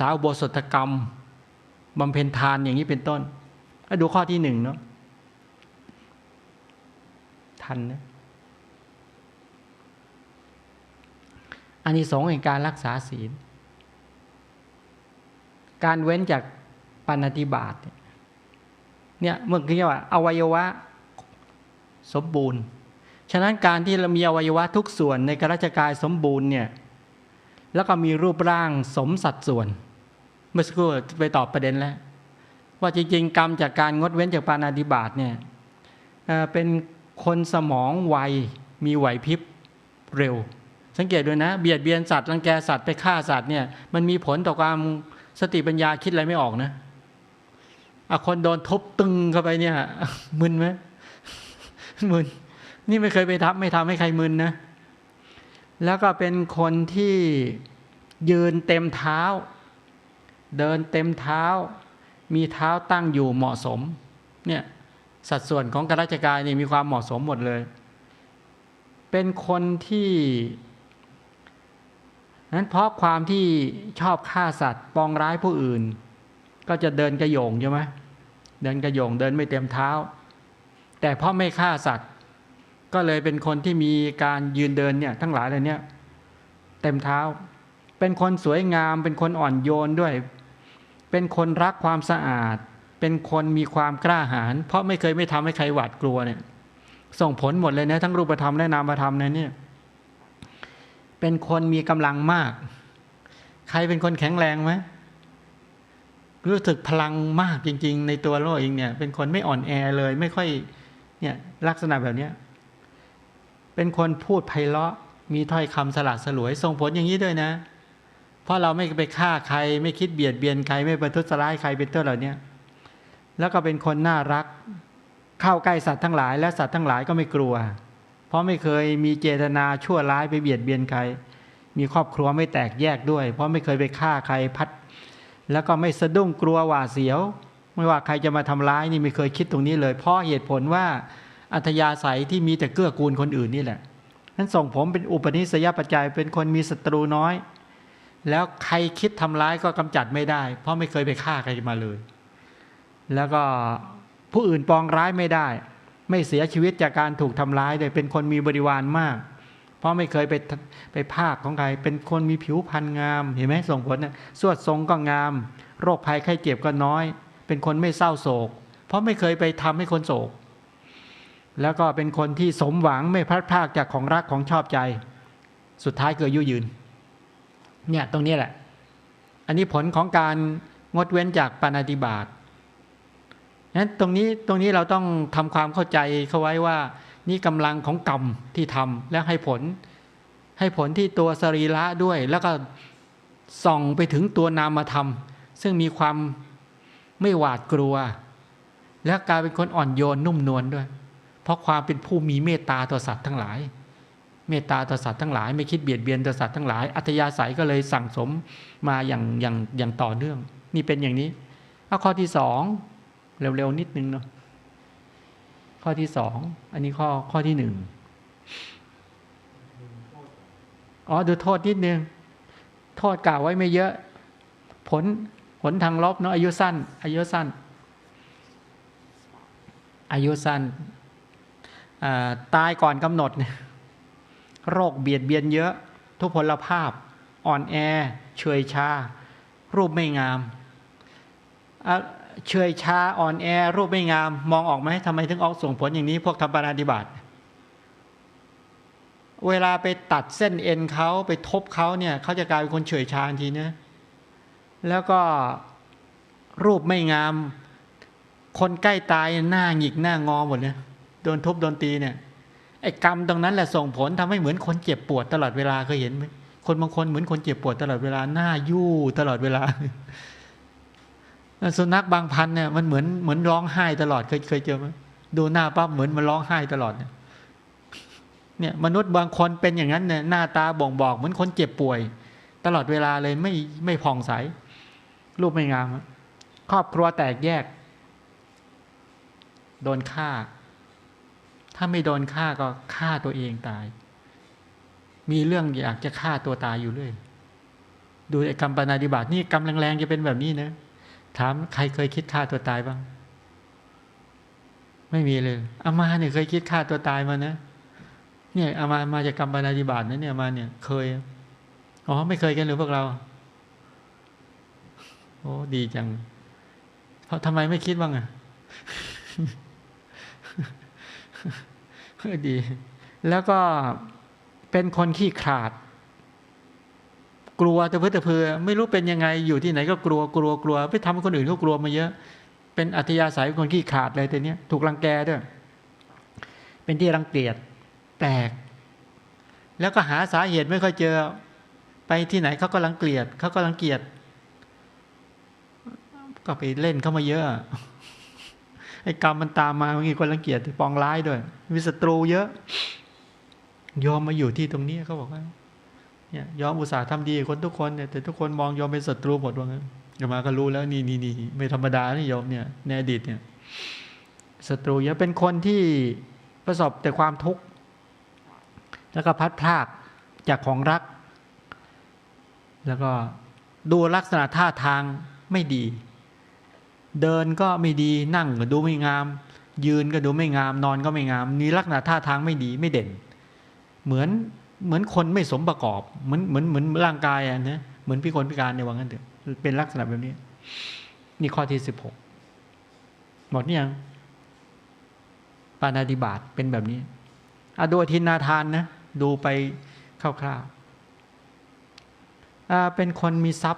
สาวโบสถกรรมบำเพ็ญทานอย่างนี้เป็นต้นก็ดูข้อที่หนึ่งเนาะทันนะอันนี้สองส์แห่งการรักษาศีล การเว้นจากปานาติบาตเนี่ยเนี่ยเมื่อกี้ว่า อวัยวะสมบูรณ์ ฉะนั้นการที่เรามีอวัยวะทุกส่วนในกระราชกายสมบูรณ์เนี่ยแล้วก็มีรูปร่างสมสัดส่วน เมื่อสักครู่ไปตอบประเด็นแล้ว ว่าจริงๆ กรรมจากการงดเว้นจากปานาติบาตเนี่ยเป็นคนสมองไวมีไหวพริบเร็ว สังเกตด้วยนะ เบียดเบียนสัตว์รังแกสัตว์ไปฆ่าสัตว์เนี่ยมันมีผลต่อความสติปัญญาคิดอะไรไม่ออกนะอะคนโดนทบตึงเข้าไปเนี่ยมึนไหมมึนนี่ไม่เคยไปทับไม่ทำให้ใครมึนนะแล้วก็เป็นคนที่ยืนเต็มเท้า เดินเต็มเท้า มีเท้าตั้งอยู่เหมาะสม เนี่ยสัดส่วนของกราชกายนี่มีความเหมาะสมหมดเลย เป็นคนที่นั้นเพราะความที่ชอบฆ่าสัตว์ปองร้ายผู้อื่น ก็จะเดินกระโยงใช่ไหมเดินกระโยงเดินไม่เต็มเท้า แต่เพราะไม่ฆ่าสัตว์ ก็เลยเป็นคนที่มีการยืนเดินเนี่ยทั้งหลายเลยเนี่ยเต็มเท้า เป็นคนสวยงามเป็นคนอ่อนโยนด้วย เป็นคนรักความสะอาด เป็นคนมีความกล้าหาญเพราะไม่เคยไม่ทำให้ใครหวาดกลัวเนี่ย ส่งผลหมดเลยนะทั้งรูปธรรมและนามธรรมนเนี่ยเป็นคนมีกำลังมาก ใครเป็นคนแข็งแรงไหมรู้สึกพลังมากจริง ๆ ในตัวโลกเองเนี่ย เป็นคนไม่อ่อนแอเลย ไม่ค่อยเนี่ยลักษณะแบบเนี้ยเป็นคนพูดไพเราะ มีถ้อยคำสลัดสลวยส่งผลอย่างนี้ด้วยนะ ราะเราไม่ไปฆ่าใคร ไม่คิดเบียดเบียนใคร ไม่ประทุษร้ายใครเป็นต้นเหล่านี้แล้วก็เป็นคนน่ารัก เข้าใกล้สัตว์ทั้งหลาย และสัตว์ทั้งหลายก็ไม่กลัว เพราะไม่เคยมีเจตนาชั่วร้ายไปเบียดเบียนใคร มีครอบครัวไม่แตกแยกด้วย เพราะไม่เคยไปฆ่าใครพัด แล้วก็ไม่สะดุ้งกลัวหวาดเสียว ไม่ว่าใครจะมาทำร้ายนี่ไม่เคยคิดตรงนี้เลย เพราะเหตุผลว่าอัธยาศัยที่มีแต่เกื้อกูลคนอื่นนี่แหละนั้นส่งผมเป็นอุปนิสัยปัจจัยเป็นคนมีศัตรูน้อย แล้วใครคิดทำร้ายก็กำจัดไม่ได้ เพราะไม่เคยไปฆ่าใครมาเลย แล้วก็ผู้อื่นปองร้ายไม่ได้ ไม่เสียชีวิตจากการถูกทำร้ายเลยเป็นคนมีบริวารมาก เพราะไม่เคยไปไปภาคของใคร เป็นคนมีผิวพรรณงาม เห็นไหมส่งผลนะสวดทรงก็งาม โรคภัยไข้เจ็บก็น้อย เป็นคนไม่เศร้าโศก เพราะไม่เคยไปทำให้คนโศก แล้วก็เป็นคนที่สมหวังไม่พลัดพรากจากของรักของชอบใจ สุดท้ายเกิดยุยืน เนี่ยตรงนี้แหละ อันนี้ผลของการงดเว้นจากปานาติบาตนั้นตรงนี้ตรงนี้เราต้องทำความเข้าใจเข้าไว้ว่า นี่กำลังของกรรมที่ทำแล้วให้ผล ให้ผลที่ตัวสรีระด้วย แล้วก็ส่องไปถึงตัวนามธรรม ซึ่งมีความไม่หวาดกลัว และกลายเป็นคนอ่อนโยนนุ่มนวลด้วย เพราะความเป็นผู้มีเมตตาต่อสัตว์ทั้งหลาย เมตตาต่อสัตว์ทั้งหลาย ไม่คิดเบียดเบียนต่อสัตว์ทั้งหลาย อัธยาศัยก็เลยสั่งสมมาอย่างอย่างอย่างต่อเนื่อง นี่เป็นอย่างนี้เอาข้อที่สองเร็วๆนิดนึงเนาะข้อที่สองอันนี้ข้อข้อที่หนึ่งอ๋อดูโทษนิดนึง โทษกล่าวไว้ไม่เยอะ ผลผลทางลบเนาะอายุสั้น อายุสั้น อายุสั้นตายก่อนกำหนดเนี่ย โรคเบียดเบียนเยอะ ทุพพลภาพ อ่อนแอ เฉยชา รูปไม่งามเฉยชาอ่อนแอ รูปไม่งาม มองออกไหมทำไมถึงออกส่งผลอย่างนี้ พวกทำปานาธิบาตเวลาไปตัดเส้นเอ็นเขาไปทบเขาเนี่ยเขาจะกลายเป็นคนเฉยชาทันทีนะแล้วก็รูปไม่งาม คนใกล้ตายหน้าหงิกหน้างอหมดเลยโดนทุบโดนตีเนี่ย ไอ้กรรมตรงนั้นแหละส่งผลทำให้เหมือนคนเจ็บปวดตลอดเวลาเคยเห็นไหมคนบางคนเหมือนคนเจ็บปวดตลอดเวลาหน้ายู่ตลอดเวลาสุนัขบางพันเนี่ยมันเหมือนเหมือนร้องไห้ตลอดเคยเคยเจอไหมดูหน้าปั๊บเหมือนมันร้องไห้ตลอดเนี่ยเนี่ยมนุษย์บางคนเป็นอย่างนั้นเนี่ยหน้าตาบ่งบอก เหมือนคนเจ็บป่วย ตลอดเวลาเลยไม่ไม่ผ่องใส รูปไม่งาม ครอบครัวแตกแยก โดนฆ่า ถ้าไม่โดนฆ่าก็ฆ่าตัวเองตาย มีเรื่องอยากจะฆ่าตัวตายอยู่เรื่อย ดูไอ้กรรมปานาดิบาตนี่กรรมแรงๆจะเป็นแบบนี้นะ ถามใครเคยคิดฆ่าตัวตายบ้าง ไม่มีเลยอามาเนี่ยเคยคิดฆ่าตัวตายมานะ เนี่ยอามามาจากกรรมปานาดิบาตนะเนี่ยมาเนี่ยเคย อ๋อไม่เคยกันหรือพวกเรา โอ้ดีจัง เพราะทำไมไม่คิดบ้างอะ ดี แล้วก็เป็นคนขี้ขลาด กลัวแต่เพื่อแต่เพื่อไม่รู้เป็นยังไงอยู่ที่ไหนก็กลัวกลัวกลัว ไปทำให้คนอื่นเขากลัวมาเยอะ เป็นอัธยาศัยเป็นคนขี้ขลาดเลยแต่เนี้ยถูกรังแกด้วย เป็นที่รังเกียจแปลก แล้วก็หาสาเหตุไม่ค่อยเจอ ไปที่ไหนเขาก็รังเกียจเขาก็รังเกียจก็ไปเล่นเข้ามาเยอะ ไอ้กรรมมันตามมาบางทีคนรังเกียจปองร้ายด้วยมีศัตรูเยอะ ยอมมาอยู่ที่ตรงนี้เขาบอกว่าเนี่ยยอมอุตส่าห์ทำดีคนทุกคนเนี่ยแต่ทุกคนมองยอมเป็นศัตรูหมดว่างั้นอามาก็รู้แล้วนี่นี่นี่ไม่ธรรมดานี่ยอมเนี่ยในอดีตเนี่ยศัตรูเยอะเป็นคนที่ประสบแต่ความทุกข์แล้วก็พัดพลากจากของรัก แล้วก็ดูลักษณะท่าทางไม่ดี เดินก็ไม่ดีนั่งก็ดูไม่งาม ยืนก็ดูไม่งาม นอนก็ไม่งามมีลักษณะท่าทางไม่ดีไม่เด่น เหมือนเหมือนคนไม่สมประกอบเหมือนเหมือนเหมือนร่างกายอะนะเหมือนพิกลพิการในว่างั้นเถอะเป็นลักษณะแบบนี้ นี่ข้อที่สิบหกหมดเนี่ยงปานาติบาตเป็นแบบนี้อะดูอทินนาทานนะดูไปคร่าวๆอ่าเป็นคนมีทรัพย์